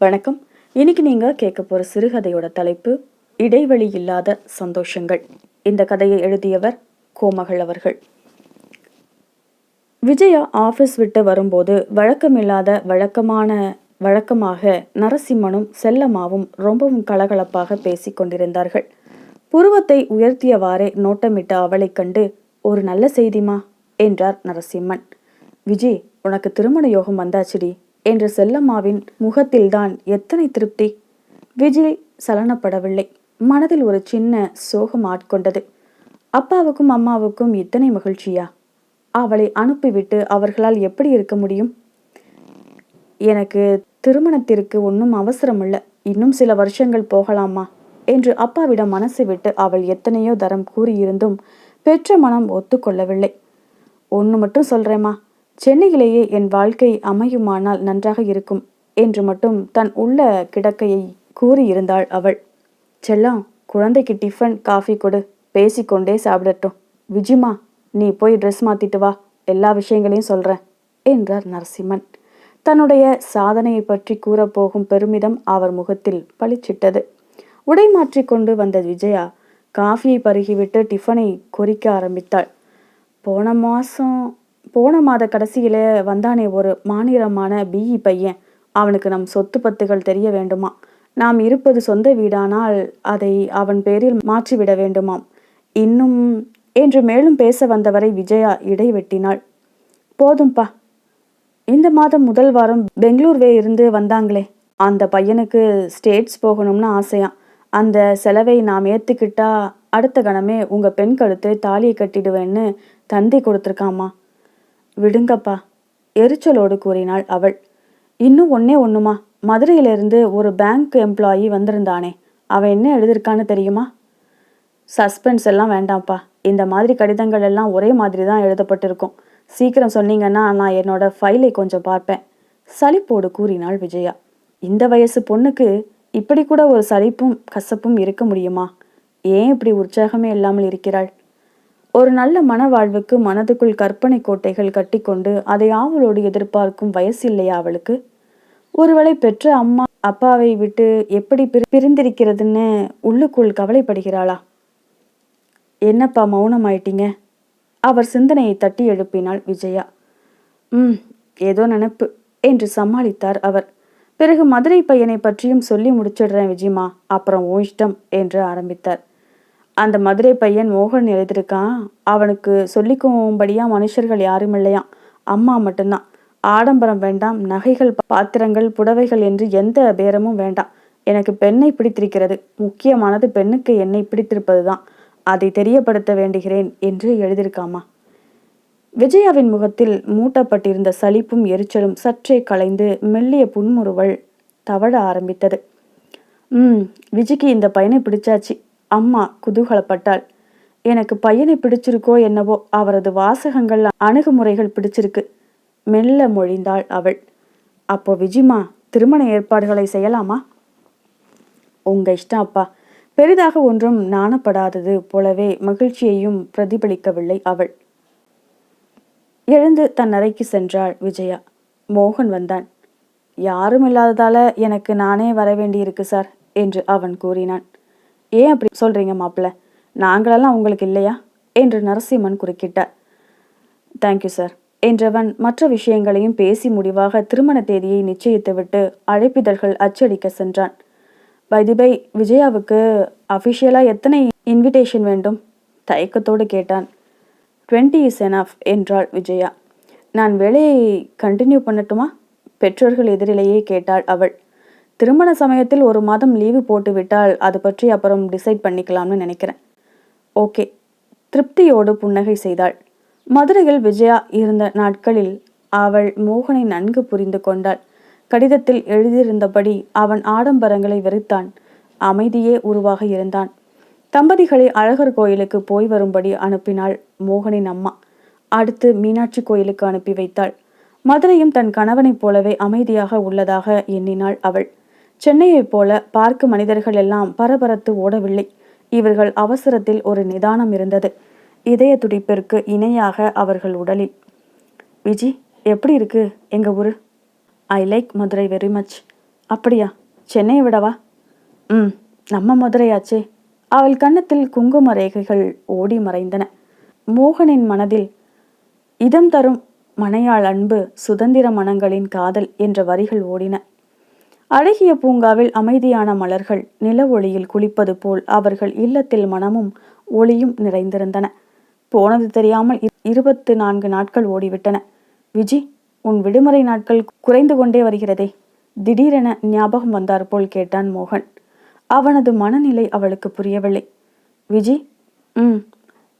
வணக்கம். இன்னைக்கு நீங்கள் கேட்க போகிற சிறுகதையோட தலைப்பு இடைவெளி இல்லாத சந்தோஷங்கள். இந்த கதையை எழுதியவர் கோமகள் அவர்கள். விஜயா ஆஃபீஸ் விட்டு வரும்போது வழக்கமில்லாத வழக்கமான வழக்கமாக நரசிம்மனும் செல்லம்மாவும் ரொம்பவும் கலகலப்பாக பேசிக் கொண்டிருந்தார்கள். புருவத்தை உயர்த்தியவாறே நோட்டமிட்ட அவளைக் கண்டு ஒரு நல்ல செய்திமா என்றார் நரசிம்மன். விஜய் உனக்கு திருமண யோகம் வந்தாச்சுடி. என்ற செல்லம்மாவின் முகத்தில்தான் எத்தனை திருப்தி? விஜய் சலனப்படவில்லை. மனதில் ஒரு சின்ன சோகம் ஆட்கொண்டது. அப்பாவுக்கும் அம்மாவுக்கும் இத்தனை மகிழ்ச்சியா? அவளை அனுப்பிவிட்டு அவர்களால் எப்படி இருக்க முடியும்? எனக்கு திருமணத்திற்கு ஒன்றும் அவசரம் இல்லை இன்னும் சில வருஷங்கள் போகலாமா? என்று அப்பாவிடம் மனசு விட்டு அவள் எத்தனையோ தரம் கூறியிருந்தும் பெற்ற மனம் ஒத்துக்கொள்ளவில்லை. ஒன்று மட்டும் சொல்கிறேம்மா சென்னையிலேயே என் வாழ்க்கை அமையுமானால் நன்றாக இருக்கும் என்று மட்டும் தன் உள்ள கிடக்கையை கூறியிருந்தாள் அவள். செல்லம் குழந்தைக்கு டிஃபன் காஃபி கொடு. பேசிக்கொண்டே சாப்பிடட்டும். விஜிமா நீ போய் ட்ரெஸ் மாத்திட்டு வா. எல்லா விஷயங்களையும் சொல்றேன் என்றார் நரசிம்மன். தன்னுடைய சாதனையை பற்றி கூறப்போகும் பெருமிதம் அவர் முகத்தில் பளிச்சிட்டது. உடை மாற்றி கொண்டு வந்த விஜயா காஃபியை பருகிவிட்டு டிஃபனை கொறிக்க ஆரம்பித்தாள். போன மாதம் போன மாத கடைசியில் வந்தானே ஒரு மாநிலமான பிஇ பையன். அவனுக்கு நம் சொத்து பத்துகள் தெரிய வேண்டுமா? நாம் இருப்பது சொந்த வீடானால் அதை அவன் பேரில் மாற்றிவிட வேண்டுமாம். இன்னும் என்று மேலும் பேச வந்தவரை விஜயா இடைவெட்டினாள் போதும்பா இந்த மாதம் முதல் வாரம் பெங்களூர்வே இருந்து வந்தாங்களே. அந்த பையனுக்கு ஸ்டேட்ஸ் போகணும்னு ஆசையாம் அந்த செலவை நாம் ஏற்றுக்கிட்டா அடுத்த கணமே உங்கள் பெண் கழுத்து தாலியை கட்டிடுவேன்னு தந்தி கொடுத்துருக்காமா? விடுங்கப்பா எரிச்சலோடு கூறினாள் அவள். இன்னும் ஒன்னே ஒண்ணுமா? மதுரையிலிருந்து ஒரு பேங்க் எம்ப்ளாயி வந்திருந்தானே அவன் என்ன எழுதியிருக்கான்னு தெரியுமா? சஸ்பென்ஸ் எல்லாம் வேண்டாம்ப்பா. இந்த மாதிரி கடிதங்கள் எல்லாம் ஒரே மாதிரி தான் எழுதப்பட்டிருக்கும். சீக்கிரம் சொன்னீங்கன்னா நான் என்னோட ஃபைலை கொஞ்சம் பார்ப்பேன் சலிப்போடு கூறினாள் விஜயா. இந்த வயசு பொண்ணுக்கு இப்படி கூட ஒரு சலிப்பும் கசப்பும் இருக்க முடியுமா? ஏன் இப்படி உற்சாகமே இல்லாமல் இருக்கிறாள்? ஒரு நல்ல மன வாழ்வுக்கு மனதுக்குள் கற்பனை கோட்டைகள் கட்டிக்கொண்டு அதை ஆவலோடு எதிர்பார்க்கும் வயசு இல்லையா அவளுக்கு? ஒருவேளை பெற்ற அம்மா அப்பாவை விட்டு எப்படி பிரிந்திருக்கிறதுன்னு உள்ளுக்குள் கவலைப்படுகிறாளா? என்னப்பா மௌனமாயிட்டீங்க? அவர் சிந்தனையை தட்டி எழுப்பினாள் விஜயா. ம் ஏதோ நினப்பு என்று சமாளித்தார் அவர். பிறகு மதுரை பையனை பற்றியும் சொல்லி முடிச்சிடுறேன் விஜயமா அப்புறம் ஓ இஷ்டம் என்று ஆரம்பித்தார். அந்த மதுரை பையன் மோகன் எழுதியிருக்கான் அவனுக்கு சொல்லிக்கும்படியா மனுஷர்கள் யாரும் இல்லையாம். அம்மா மட்டும்தான். ஆடம்பரம் வேண்டாம். நகைகள் பாத்திரங்கள் புடவைகள் என்று எந்த பேரமும் வேண்டாம். எனக்கு பெண்ணை பிடித்திருக்கிறது. முக்கியமானது பெண்ணுக்கு என்னை பிடித்திருப்பது தான் அதை தெரியப்படுத்த வேண்டுகிறேன் என்று எழுதியிருக்காமா? விஜயாவின் முகத்தில் மூட்டப்பட்டிருந்த சலிப்பும் எரிச்சலும் சற்றே கலைந்து மெல்லிய புன்முறுவல் தவழ ஆரம்பித்தது. ம் விஜய்க்கு இந்த பையனை பிடிச்சாச்சு. அம்மா குதூகலப்பட்டாள். எனக்கு பையனை பிடிச்சிருக்கோ என்னவோ அவரது வாசகங்கள் அணுகுமுறைகள் பிடிச்சிருக்கு மெல்ல மொழிந்தாள் அவள். அப்போ விஜிமா திருமண ஏற்பாடுகளை செய்யலாமா? உங்க இஷ்டம் அப்பா. பெரிதாக ஒன்றும் நாணப்படாதது போலவே மகிழ்ச்சியையும் பிரதிபலிக்கவில்லை அவள். எழுந்து தன் அறைக்கு சென்றாள் விஜயா. மோகன் வந்தான். யாரும் இல்லாததால எனக்கு நானே வரவேண்டியிருக்கு சார் என்று அவன் கூறினான். ஏன் அப்படி சொல்கிறீங்க மாப்பிள்ள? நாங்களெல்லாம் உங்களுக்கு இல்லையா? என்று நரசிம்மன் குறுக்கிட்டார். தேங்க்யூ சார் என்றவன் மற்ற விஷயங்களையும் பேசி முடிவாக திருமண தேதியை நிச்சயித்துவிட்டு அழைப்பிதழ்கள் அச்சடிக்க சென்றான். வைதிபை விஜயாவுக்கு அஃபிஷியலாக எத்தனை இன்விடேஷன் வேண்டும்? தயக்கத்தோடு கேட்டான். டுவெண்ட்டி இஸ் எனாஃப் என்றாள் விஜயா. நான் வேலையை கண்டினியூ பண்ணட்டுமா? பெற்றோர்கள் எதிரிலேயே கேட்டாள் அவள். திருமண சமயத்தில் ஒரு மாதம் லீவு போட்டு விட்டால் அது பற்றி அப்புறம் டிசைட் பண்ணிக்கலாம்னு நினைக்கிறேன். ஓகே திருப்தியோடு புன்னகை செய்தாள். மதுரையில் விஜயா இருந்த நாட்களில் அவள் மோகனை நன்கு புரிந்து கொண்டாள். கடிதத்தில் எழுதியிருந்தபடி அவன் ஆடம்பரங்களை வெறுத்தான். அமைதியே உருவாக இருந்தான். தம்பதிகளை அழகர் கோயிலுக்கு போய் வரும்படி அனுப்பினாள் மோகனின் அம்மா. அடுத்து மீனாட்சி கோயிலுக்கு அனுப்பி வைத்தாள். மதுரையும் தன் கணவனைப் போலவே அமைதியாக உள்ளதாக எண்ணினாள் அவள். சென்னையைப் போல பார்க்க மனிதர்கள் எல்லாம் பரபரத்து ஓடவில்லை. இவர்கள் அவசரத்தில் ஒரு நிதானம் இருந்தது. இதய துடிப்பிற்கு இணையாக அவர்கள் உடலில் விஜி எப்படி இருக்கு? எங்க ஊரு? I like Madurai very much. அப்படியா? சென்னையை விடவா? ம் நம்ம மதுரையாச்சே. அவள் கன்னத்தில் குங்கும ரேகைகள் ஓடி மறைந்தன. மோகனின் மனதில் இதம் தரும் மனையாள் அன்பு சுதந்திர மனங்களின் காதல் என்ற வரிகள் ஓடின. அழகிய பூங்காவில் அமைதியான மலர்கள் நில ஒளியில் குளிப்பது போல் அவர்கள் இல்லத்தில் மனமும் ஒளியும் நிறைந்திருந்தன. போனது தெரியாமல் இருபத்து நான்கு நாட்கள் ஓடிவிட்டன. விஜி உன் விடுமுறை நாட்கள் குறைந்து கொண்டே வருகிறதே. திடீரென ஞாபகம் வந்தார் போல் கேட்டான் மோகன். அவனது மனநிலை அவளுக்கு புரியவில்லை. விஜி ம்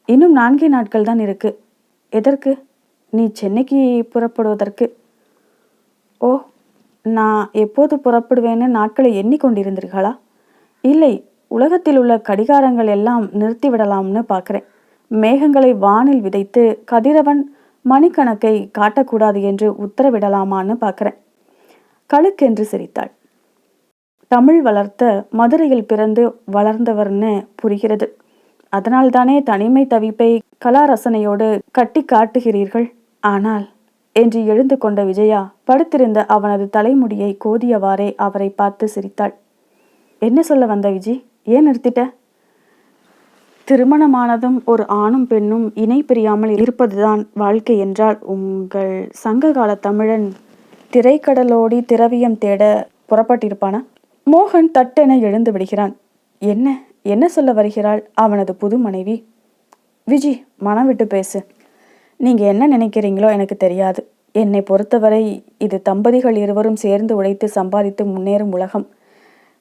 இன்னும் நான்கே நாட்கள் தான் இருக்கு. எதற்கு? நீ சென்னைக்கு புறப்படுவதற்கு. ஓ நான் எப்போது புறப்படுவேன்னு நாட்களை எண்ணிக்கொண்டிருந்தீர்களா? இல்லை உலகத்தில் உள்ள கடிகாரங்கள் எல்லாம் நிறுத்திவிடலாம்னு பார்க்குறேன். மேகங்களை வானில் விதைத்து கதிரவன் மணிக்கணக்கை காட்டக்கூடாது என்று உத்தரவிடலாமான்னு பார்க்குறேன். கழுக்கென்று சிரித்தாள். தமிழ் வளர்த்த மதுரையில் பிறந்து வளர்ந்தவர்னு புரிகிறது. அதனால்தானே தனிமை தவிப்பை கலாரசனையோடு கட்டி காட்டுகிறீர்கள் ஆனால் என்று எழுந்து கொண்ட விஜயா படுத்திருந்த அவனது தலைமுடியை கோதியவாறே அவரை பார்த்து சிரித்தாள். என்ன சொல்ல வந்த விஜி? ஏன் நிறுத்திட்ட? திருமணமானதும் ஒரு ஆணும் பெண்ணும் இணை பிரியாமல் இருப்பதுதான் வாழ்க்கை என்றால் உங்கள் சங்ககால தமிழன் திரைக்கடலோடி திரவியம் தேட புறப்பட்டிருப்பானா? மோகன் தட்டென எழுந்து விடுகிறான். என்ன? என்ன சொல்ல வருகிறாள்? அவனது புது மனைவி. விஜி மனம் விட்டு பேசு. நீங்கள் என்ன நினைக்கிறீங்களோ எனக்கு தெரியாது. என்னை பொறுத்தவரை இது தம்பதிகள் இருவரும் சேர்ந்து உழைத்து சம்பாதித்து முன்னேறும் உலகம்.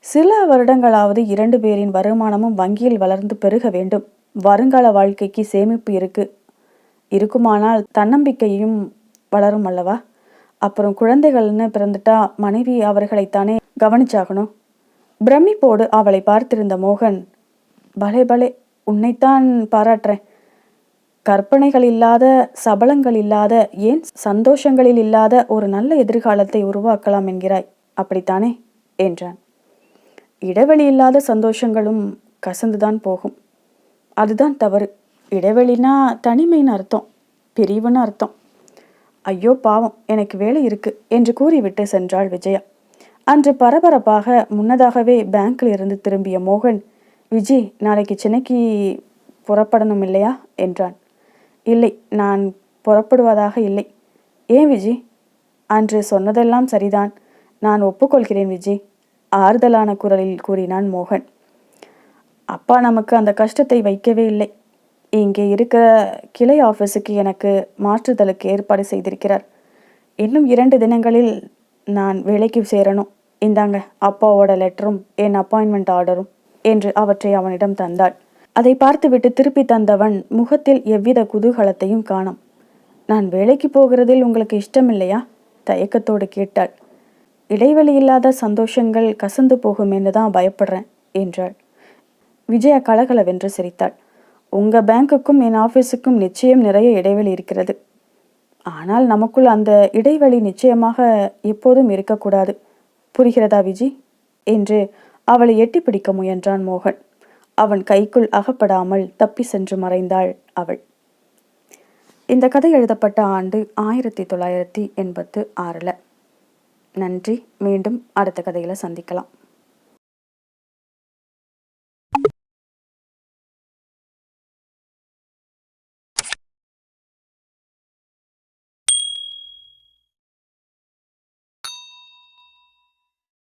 சில வருடங்களாவது இரண்டு பேரின் வருமானமும் வங்கியில் வளர்ந்து பெருக வேண்டும். வருங்கால வாழ்க்கைக்கு சேமிப்பு இருக்கு. இருக்குமானால் தன்னம்பிக்கையும் வளரும் அல்லவா? அப்புறம் குழந்தைகள்னு பிறந்துட்டா மனைவி அவர்களைத்தானே கவனிச்சாகணும். பிரமிப்போடு அவளை பார்த்திருந்த மோகன் பலே பலே உன்னைத்தான் பாராட்டுறேன். கற்பனைகள் இல்லாத சபலங்கள் இல்லாத ஏன் சந்தோஷங்களில் இல்லாத ஒரு நல்ல எதிர்காலத்தை உருவாக்கலாம் என்கிறாய். அப்படித்தானே? என்றான். இடைவெளி இல்லாத சந்தோஷங்களும் கசந்துதான் போகும். அதுதான் தவறு. இடைவெளினா தனிமைன்னு அர்த்தம் பிரிவுன்னு அர்த்தம். ஐயோ பாவம் எனக்கு வேலை இருக்கு என்று கூறிவிட்டு சென்றாள் விஜயா. அன்று பரபரப்பாக முன்னதாகவே பேங்க்கில் இருந்து திரும்பிய மோகன் விஜய் நாளைக்கு சென்னைக்கு புறப்படணும் இல்லையா? என்றான். இல்லை நான் புறப்படுவதாக இல்லை. ஏன் விஜி? அன்று சொன்னதெல்லாம் சரிதான். நான் ஒப்புக்கொள்கிறேன் விஜி ஆறுதலான குரலில் கூறினான் மோகன். அப்பா நமக்கு அந்த கஷ்டத்தை வைக்கவே இல்லை. இங்கே இருக்கிற கிளை ஆஃபீஸுக்கு எனக்கு மாற்றுதலுக்கு ஏற்பாடு செய்திருக்கிறார். இன்னும் இரண்டு தினங்களில் நான் வேலைக்கு சேரணும். இந்தாங்க அப்பாவோட லெட்டரும் என் அப்பாயின்மெண்ட் ஆர்டரும் என்று அவற்றை அவனிடம் தந்தாள். அதை பார்த்துவிட்டு திருப்பி தந்தவன் முகத்தில் எவ்வித குதூகலத்தையும் காணும். நான் வேலைக்கு போகிறதில் உங்களுக்கு இஷ்டமில்லையா? தயக்கத்தோடு கேட்டாள். இடைவெளி இல்லாத சந்தோஷங்கள் கசந்து போகும் தான் பயப்படுறேன் என்றாள். விஜயா கலகலவென்று சிரித்தாள். உங்க பேங்குக்கும் என் ஆஃபீஸுக்கும் நிச்சயம் நிறைய இடைவெளி இருக்கிறது. ஆனால் நமக்குள் அந்த இடைவெளி நிச்சயமாக எப்போதும் இருக்கக்கூடாது. புரிகிறதா விஜி? என்று அவளை எட்டி பிடிக்க முயன்றான் மோகன். அவன் கைக்குள் அகப்படாமல் தப்பி சென்று மறைந்தாள் அவள். இந்த கதை எழுதப்பட்ட ஆண்டு ஆயிரத்தி தொள்ளாயிரத்தி எண்பத்து ஆறில். நன்றி. மீண்டும் அடுத்த கதையில் சந்திக்கலாம்.